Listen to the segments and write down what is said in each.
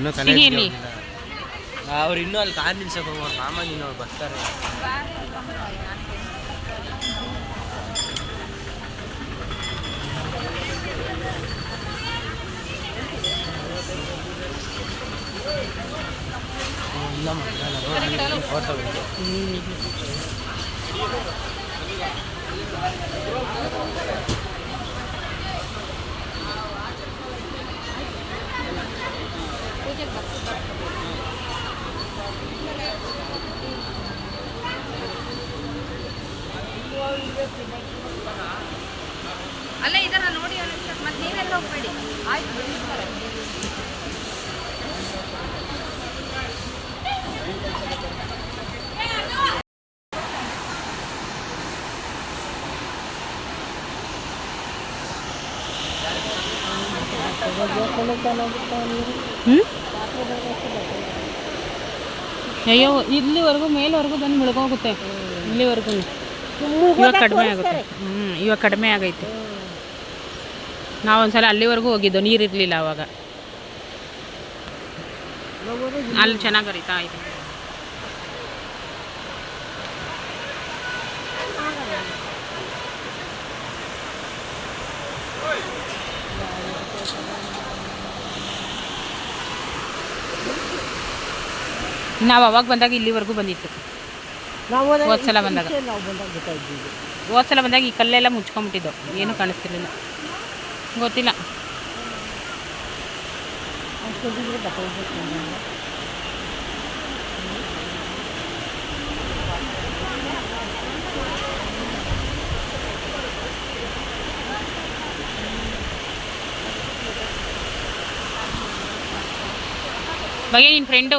ಅನ್ನೋ ಸಿಹಿಲಿ. ಅವ್ರು ಇನ್ನೂ ಅಲ್ಲಿ ಕಾರ್ ನಿಲ್ಸಕ್ಕೆ ಹೋಗೋರು ಸಾಮಾನ್ಯ ಇನ್ನೂ ಬರ್ತಾರೆ. ಇಲ್ಲ ಫೋಟೋ ಅಯ್ಯೋ, ಇಲ್ಲಿವರೆಗೂ ಮೇಲ್ವರೆಗೂ ಬಂದು ಮುಳುಗೋಗುತ್ತೆ. ಇಲ್ಲಿವರೆಗೂ ಇವಾಗ ಕಡಿಮೆ ಆಗುತ್ತೆ. ಹ್ಞೂ ಇವಾಗ ಕಡಿಮೆ ಆಗೈತೆ. ನಾವೊಂದ್ಸಲ ಅಲ್ಲಿವರೆಗೂ ಹೋಗಿದ್ದು ನೀರು ಇರ್ಲಿಲ್ಲ ಅವಾಗ. ಅಲ್ಲಿ ಚೆನ್ನಾಗಿ ಹರಿತಾ ಇದೆ. ನಾವು ಅವಾಗ ಬಂದಾಗ ಇಲ್ಲಿವರೆಗೂ ಬಂದಿತ್ತು. ಹೋದ್ ಸಲ ಬಂದಾಗ. ಹೋದ್ ಸಲ ಬಂದಾಗ ಈ ಕಲ್ಲೆಲ್ಲ ಮುಚ್ಕೊಂಬಿಟ್ಟಿದ್ದು ಏನೂ ಕಾಣಿಸ್ತಿರ್ಲಿಲ್ಲ. ಗೊತ್ತಿಲ್ಲ. ಬಗ್ಗೆ ನಿನ್ನ ಫ್ರೆಂಡು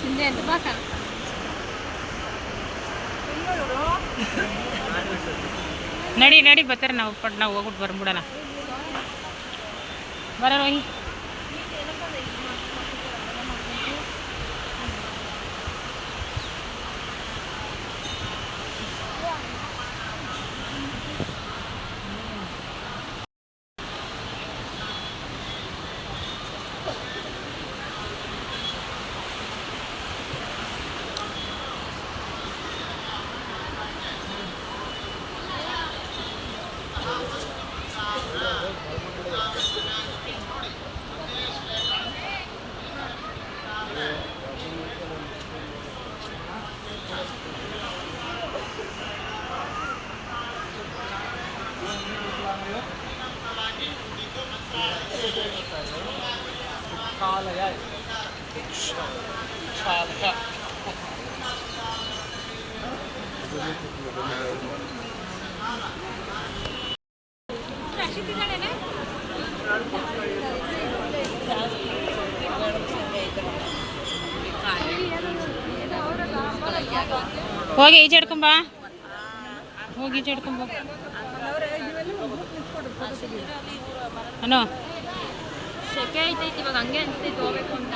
ಸಿಂಧೆ ಅಂತ ಬಾಕ ನಡಿ ನಡಿ ಬರ್ತಾರೆ ನಾವು ಪಟ್ ನಾವು ಹೋಗ್ಬಿಟ್ಟು ಬಂದ್ಬಿಡೋಣ ಬರ ಹೋಗಿ ಈಜಾಡ್ಕೊಂಬ ಹೋಗಿ ಈಜಾಡ್ಕೊಂಬ ಅನೋ ಶೆಕೆ ಐತೈತಿ ಇವಾಗ ಹಂಗೆ ಅನ್ಸ್ತೈತಿ ಹೋಗ್ಬೇಕು ಅಂತ.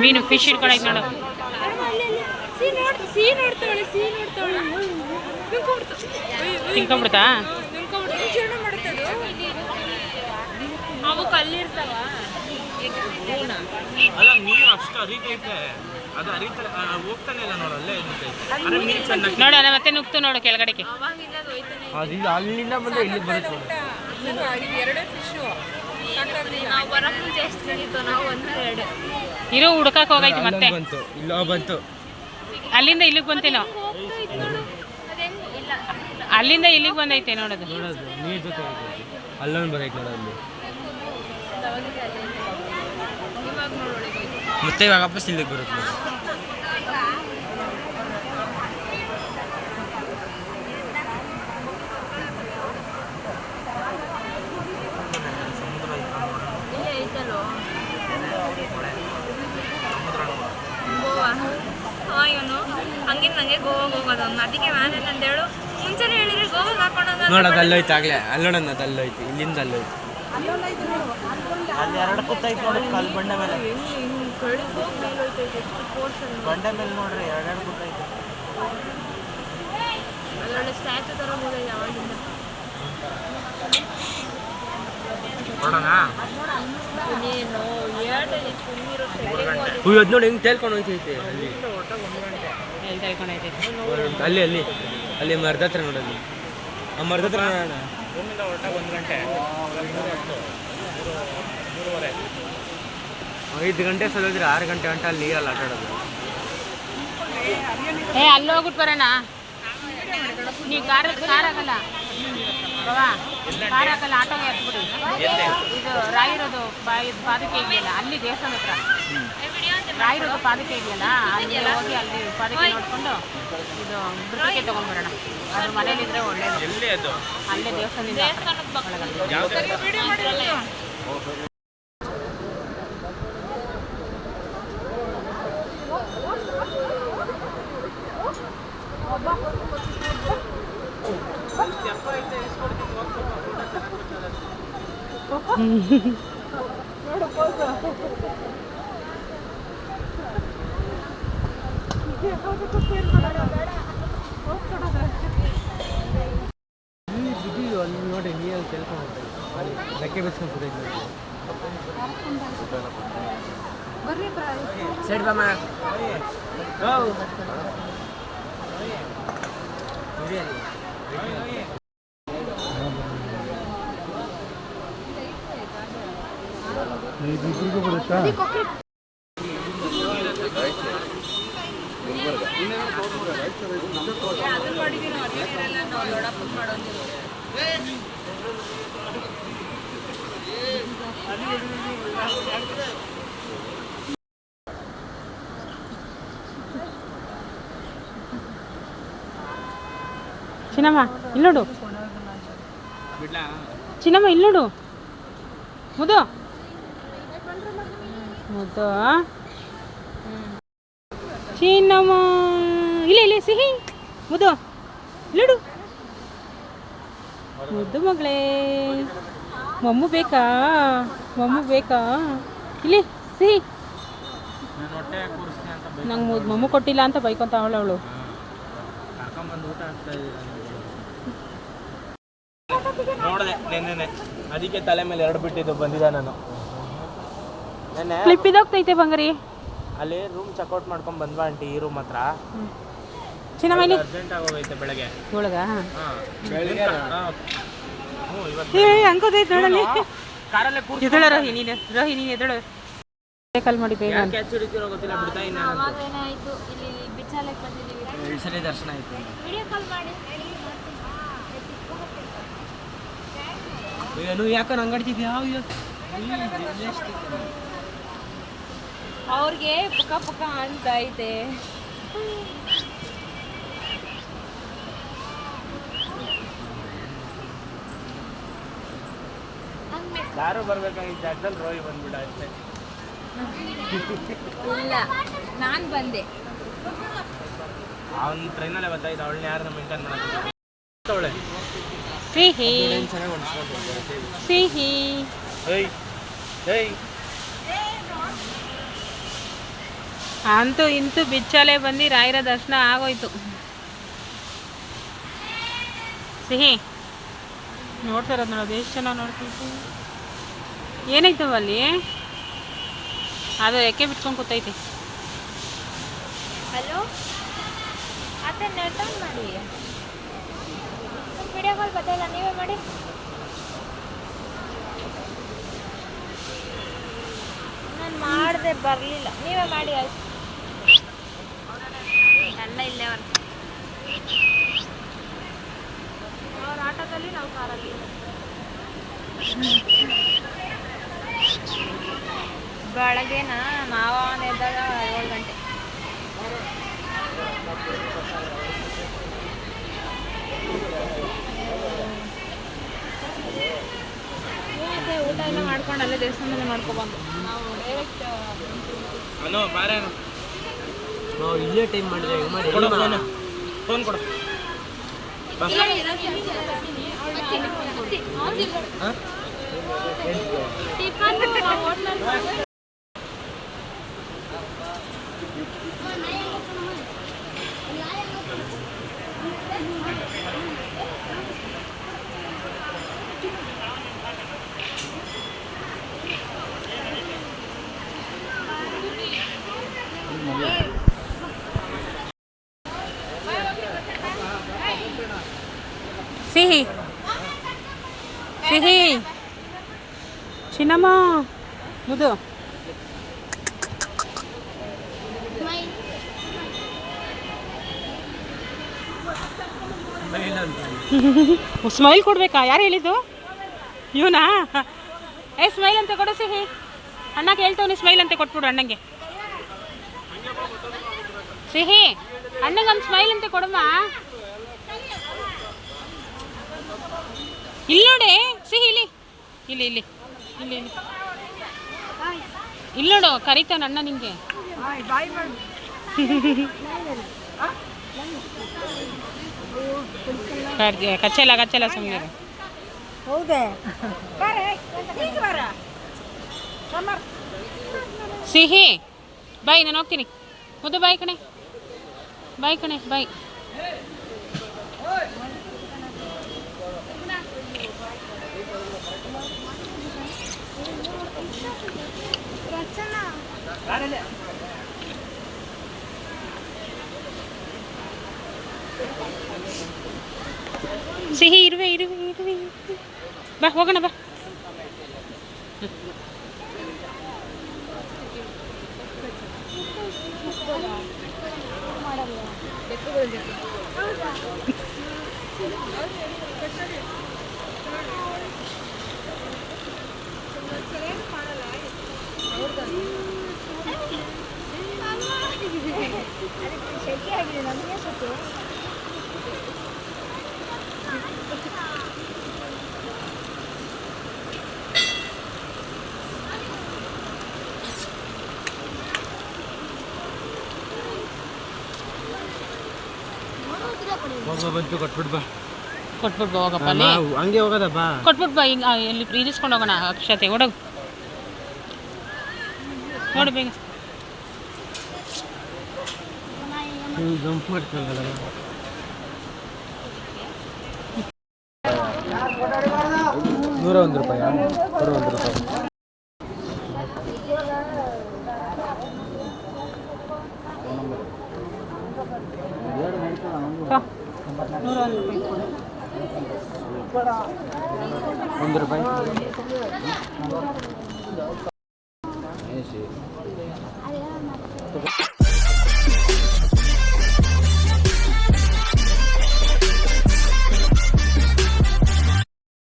ಮೀನು ಫಿಶ್ ಹಿಡ್ಕೊಳಕ್ ನೋಡು. ಸಿ ನೋಡ್ತಾವಳೆ ಅವು ಕಲ್ಲಿರ್ತಾವ ಅಲ್ಲ ನೀರು ಅಷ್ಟು ಅರಿತೈತೆ ಅದು ಅರಿತ ಹೋಗ್ತಾನೆ ಇಲ್ಲ ನೋಡು ಅಲ್ಲೇ ಇರ್ತೈತೆ. ಅರೆ ನೀರು ಚೆನ್ನಾಗಿ ನೋಡು ಅಲ್ಲ ಮತ್ತೆ ನುಗ್ತು ನೋಡು ಕೆಳಗಡೆಗೆ. ಅದು ಇದು. ಅಲ್ಲಿಂದ ಬಂದು ಇಲ್ಲಿ ಬರುತ್ತೆ? ಇರೋ ಹುಡ್ಕಕ್ ಹೋಗೈತಿ ಮತ್ತೆ. ಬಂತು ಇಲ್ಲ ಬಂತು. ಅಲ್ಲಿಂದ ಇಲ್ಲಿಗೆ ಬಂತೇನೋ ಇಲ್ಲ. ಅಲ್ಲಿಂದ ಇಲ್ಲಿಗೆ ಬಂದೈತೆ ನೋಡೋದು. ನೋಡೋದು ನೀರ್ ಜೊತೆ ಅಲ್ಲೊಂದು ಬರೈತೆ ನೋಡೋದು ಮತ್ತೆ ಇವಾಗ ವಾಪಸ್ ಇಲ್ಲಿಗೆ ಬರುತ್ತೆ. ಇವನು ಗೋವಾಗೆ ಹೋಗೋದು ಅವ್ನು ಅದಕ್ಕೆ ಮುಂಚೆನೇ ಹೇಳಿದ್ರೆ ಗೋವಾಗ ಹಾಕೊಂಡು ನೋಡೋದು ಅಲ್ಲೋಯ್ತು ಆಗ್ಲೇ. ಅಲ್ಲೋಡೋಣ ಅದು ಅಲ್ಲೋಯ್ತು. ಇಲ್ಲಿಂದ ಅಲ್ಲೋಯ್ತು. ಅಲ್ಲಿ ಎರಡು ಕೂತೈತೆ ನೋಡಿ ಕಲ್ ಬಂಡೆ ಮೇಲೆ. ಬಂಡೆ ಮೇಲೆ ನೋಡ್ರಿ ಎರಡೆರಡು ಕೂತೈತೆ ಅಲ್ಲೊಳ್ಳೆ ಸ್ಟ್ಯಾಚು ಥರ ಇದೆ ಯಾವಾಗಿಂದ ನೋಡೋಣ? ನೀನು ಏಟು ಸುಮ್ಮನಿರೋ ಅಯ್ಯೋ ಅದು ನೋಡಿ ಹಿಂಗೆ ತೇಲ್ಕೊಂಡು ಹೋಯ್ತೈತೆ ಅಲ್ಲಿ. ಎಲ್ಲಿ ಅಲ್ಲಿ ಅಲ್ಲಿ. ಅಲ್ಲಿ ಮರದ ಹತ್ರ ನೋಡಲ್ಲಿ ಆ ಮರದ ಹತ್ರ ನೋಡೋಣ. ರೂಮಿಂದ ಹೊರಟಾಗ ಒಂದು ಗಂಟೆ. ಮೂರು ಮೂರುವರೆ. ಐದು ಗಂಟೆ ಸಲೋದ್ರೆ ಆರು ಗಂಟೆ ಗಂಟೆ ಅಲ್ಲಿ ನೀರಲ್ಲಿ ಆಟ ಆಡೋದು. ಏ ಅಲ್ಲಿ ಹೋಗ್ಬಿಟ್ಟು ಬರೋಣ. ನೀ ಕಾರ್ ಕಾರ್ ಆಗಲ್ಲ ಕಾರ್ ಆಗಲ್ಲ ಆಟೋಗೆ ಹತ್ಬಿಡಿ ಇದು ರಾಯಿರೋದು ಬಾಯಿ ಬಾದಕ್ಕೆ ಇದೆಯಲ್ಲ ಅಲ್ಲಿ ದೇವಸ್ಥಾನ ಹತ್ರ. ರಾಯಿರೋದು ಪಾದಕೆ ಇದೆಯಲ್ಲ ಅಲ್ಲಿ ಹೋಗಿ ಅಲ್ಲಿ ಪಾದಕೆ ನೋಡ್ಕೊಂಡು ಇದು ಮೃತಕ್ಕೆ ತಗೊಂಡ್ಬರೋಣ. ಅದು ಮನೇಲಿದ್ರೆ ಒಳ್ಳೇದು. ಎಲ್ಲಿ ಅದು? ಅಲ್ಲೇ ದೇವಸ್ಥಾನದಿಂದ ಒಳಗಡೆ. ಅಲ್ಲಿ ನೋಡಿ ನೀರಲ್ಲಿ ಹೋಗ್ತೈತೆ ಅಲ್ಲಿ ರೆಕ್ಕೆ ಬಿಚ್ಕೊಂಡು ಕೂತೈತೆ ಸೈಡ್ ಬಾಮ ಚಿನ್ನಮ್ಮ ಇಲ್ಲಿ ನೋಡು. ಚಿನ್ನಮ್ಮ ಇಲ್ಲೋಡು ಮುದು ಮುದು ಚಿನ್ನಮ್ಮ ಇಲ್ಲ ಇಲ್ಲ ಸಿಹಿ. ಮುದು ಇಲ್ಲೋಡು ಮುದ್ದು ಮಗಳೇ. ಮಮ್ಮು ಬೇಕಾ? ಮಮ್ಮು ಬೇಕಾ? ಇಲ್ಲಿ ಸಿ. ನಂಗೆ ಮುದ್ದು ಮಮ್ಮು ಕೊಟ್ಟಿಲ್ಲ ಅಂತ ಬೈಕೊಂತ ಅವಳು ಅವಳು. ನೋಡಿದೆ ಅದಕ್ಕೆ ತಲೆ ಮೇಲೆ ಎರಡು ಬಿಟ್ಟಿದ್ದು ಬಂದಿದ್ದ ನಾನು. ನೆನ್ನೆ ಕ್ಲಿಪ್ ಇದೋಗ್ತೈತೆ ಬಂಗರಿ. ಅಲ್ಲಿ ರೂಮ್ ಚೆಕ್ಔಟ್ ಮಾಡ್ಕೊಂಡು ಬಂದ್ವಾ ಆಂಟಿ ಈ ರೂಮ್ ಹತ್ರ? ಚಿನ್ನಮ್ಮ ಇಲ್ಲಿ ಅರ್ಜೆಂಟ್ ಆಗೋಗೈತೆ ಬೆಳಗ್ಗೆ. ಒಳಗ? ಹಾಂ. ಹ್ಞೂ ಇವತ್ತು ಏ ಹಂಗೋದೈತೆ ನೋಡಲ್ಲಿ. ಕಾರಲ್ಲೇ ಕೂರ್ಸಿ ಎದಳ ರೋಹಿ ನೀನು ರೋಹಿ ನೀನು ಎದಳು. ಕಾಲ್ ಮಾಡಿ ಬೇಗ. ಯಾಕೆ ಕ್ಯಾಚ್ ಹಿಡಿತಿರೋ ಗೊತ್ತಿಲ್ಲ ಬಿಡ್ತಾ ಇನ್ನ ಏನಾಯ್ತು ಇಲ್ಲಿ ಬಿಚ್ಚಾಲಕ್ಕೆ ಬಂದಿದ್ದೀವಿ. ಸರಿ ದರ್ಶನ ಆಯ್ತು ವಿಡಿಯೋ ಕಾಲ್ ಮಾಡಿ. ಏನು ಯಾಕೋ ನಂಗಡ್ತಿದ್ಯಾ ಅವ್ರಿಗೆ ಪುಕ್ಕ ಪುಕ್ಕ ಅಂತ ಐತೆ. ಯಾರು ಬರ್ಬೇಕಾಗಿದ್ದ ಜಾಗದಲ್ಲಿ ರೋಹಿ ಬಂದ್ಬಿಡ ಅಷ್ಟೇ. ಇಲ್ಲ ನಾನು ಬಂದೆ. ಅವ್ನ ಟ್ರೈನಲ್ಲೇ ಬರ್ತಾಯಿದ್ದ ಅವಳನ್ನ ಯಾರನ್ನ ಮೇಂಟೈನ್ ಮಾಡೋದು ಅವಳೆ ಸಿಹಿ. ಸಿಹಿ. ಏಯ್ ಏಯ್. ಅಂತೂ ಇಂತೂ ಬಿಚ್ಚಲೇ ಬಂದು ರಾಯರ ದರ್ಶನ ಆಗೋಯ್ತು. ಸಿಹಿ. ನೋಡ್ತಾರ ನೋಡೋದು ಎಷ್ಟು ಚೆನ್ನಾಗಿ ನೋಡ್ತೈತಿ ಏನೈತವ ಅಲ್ಲಿ? ಅದು ಎಕ್ಕೆ ಬಿಟ್ಕೊಂಡು ಕೂತೈತಿ? ಹಲೋ? ಅತ್ತೆ ನೆಟ್ ಆನ್ ಮಾಡಿ ವಿಡಿಯೋ ಕಾಲ್ ಬರ್ತಾಯಿಲ್ಲ ನೀವೇ ಮಾಡಿ. ನಾನು ಮಾಡಿದೆ ಬರಲಿಲ್ಲ. ನೀವೇ ಮಾಡಿ ಆಯ್ತು. ಅಣ್ಣ ಇಲ್ಲೇ ಅವ್ರು ಅವ್ರ ಆಟೋದಲ್ಲಿ ನಾವು ಕಾರಲ್ಲಿ ಬೆಳಗ್ಗೆನ ಮಾವ ಎದ್ದಾಗ ಏಳು ಗಂಟೆ. ಊಟ ಎಲ್ಲ ಮಾಡ್ಕೊಂಡು ಅಲ್ಲೇ ದೇವಸ್ಥಾನದಲ್ಲಿ ಮಾಡ್ಕೊಬಂದು. ನಾವು ಡೈರೆಕ್ಟ್ ಹಲೋ ಬಾರೆ. ನಾವು ಇಲ್ಲೇ ಟೈಮ್ ಮಾಡಿದ್ರೆ ಹೆಂಗ್ ಮಾಡಿ ಕೊಡು ಫೋನ್. ಫೋನ್ ಸಿಹಿ. ಸಿಹಿ. ಚಿನ್ನಮ್ಮ. ಮುದು ಸ್ಮೈಲ್ ಕೊಡ್ಬೇಕಾ? ಯಾರು ಹೇಳಿದ್ದು? ಇವನಾ? ಏ ಸ್ಮೈಲ್ ಅಂತ ಕೊಡು ಸಿಹಿ. ಅಣ್ಣ ಕೇಳ್ತವನಿ ಸ್ಮೈಲ್ ಅಂತ ಕೊಟ್ಬಿಡು ಅಣ್ಣಂಗೆ. ಸಿಹಿ ಅಣ್ಣಗೆ ಒಂದು ಸ್ಮೈಲ್ ಅಂತ ಕೊಡಮ್ಮ ಇಲ್ಲಿ ನೋಡಿ ಸಿಹಿ ಇಲ್ಲಿ. ಇಲ್ಲಿ ಇಲ್ಲಿ ಇಲ್ಲಿ ಇಲ್ಲಿ. ಇಲ್ಲಿ ನೋಡು ಕರಿತಾನ ಅಣ್ಣ ನಿಂಗೆ. ಕರ್ಜ- ಕಚ್ಚಲ್ಲ ಕಚ್ಚಲ್ಲ ಸುಮ್ಮನೆ ಸಿಹಿ ಬಾಯ್ ನಾನು ಹೋಗ್ತೀನಿ. ಮುದ್ದು ಬಾಯ್ ಕಣೆ. ಬಾಯ್ ಕಣೆ ಬಾಯ್. ಸಿಹಿ ಇರುವೆ ಇರುವೆ ಇರುವೆ ಇರುವೆ. ಬಾ ಹೋಗೋಣ ಬಾ ಹೋಗೋ ಬಂತು ಕೊಟ್ಬಿಟ್ಟು ಬಾ. ಕೊಟ್ಬಿಟ್ಟು ಹೋಗಪ್ಪ ಅಲ್ಲಿ. ನಾವು ಹಂಗೆ ಹೋಗೋದ ಬಾ. ಕೊಟ್ಬಿಟ್ಟು ಬಾ ಹಿಂಗೆ ಇಲ್ಲಿ ಇರಿಸ್ಕೊಂಡು ಹೋಗೋಣ ಅಕ್ಷತೆ ಓಡೋಗು. ನೋಡಿ ಬೇಗ. ಜಂಪ್ ನೂರ ಒಂದು ರೂಪಾಯಿ? ನೂರ ಒಂದು ರೂಪಾಯಿ. ನೂರ ಒಂದು ರೂಪಾಯಿ ಒಂದು ರೂಪಾಯಿ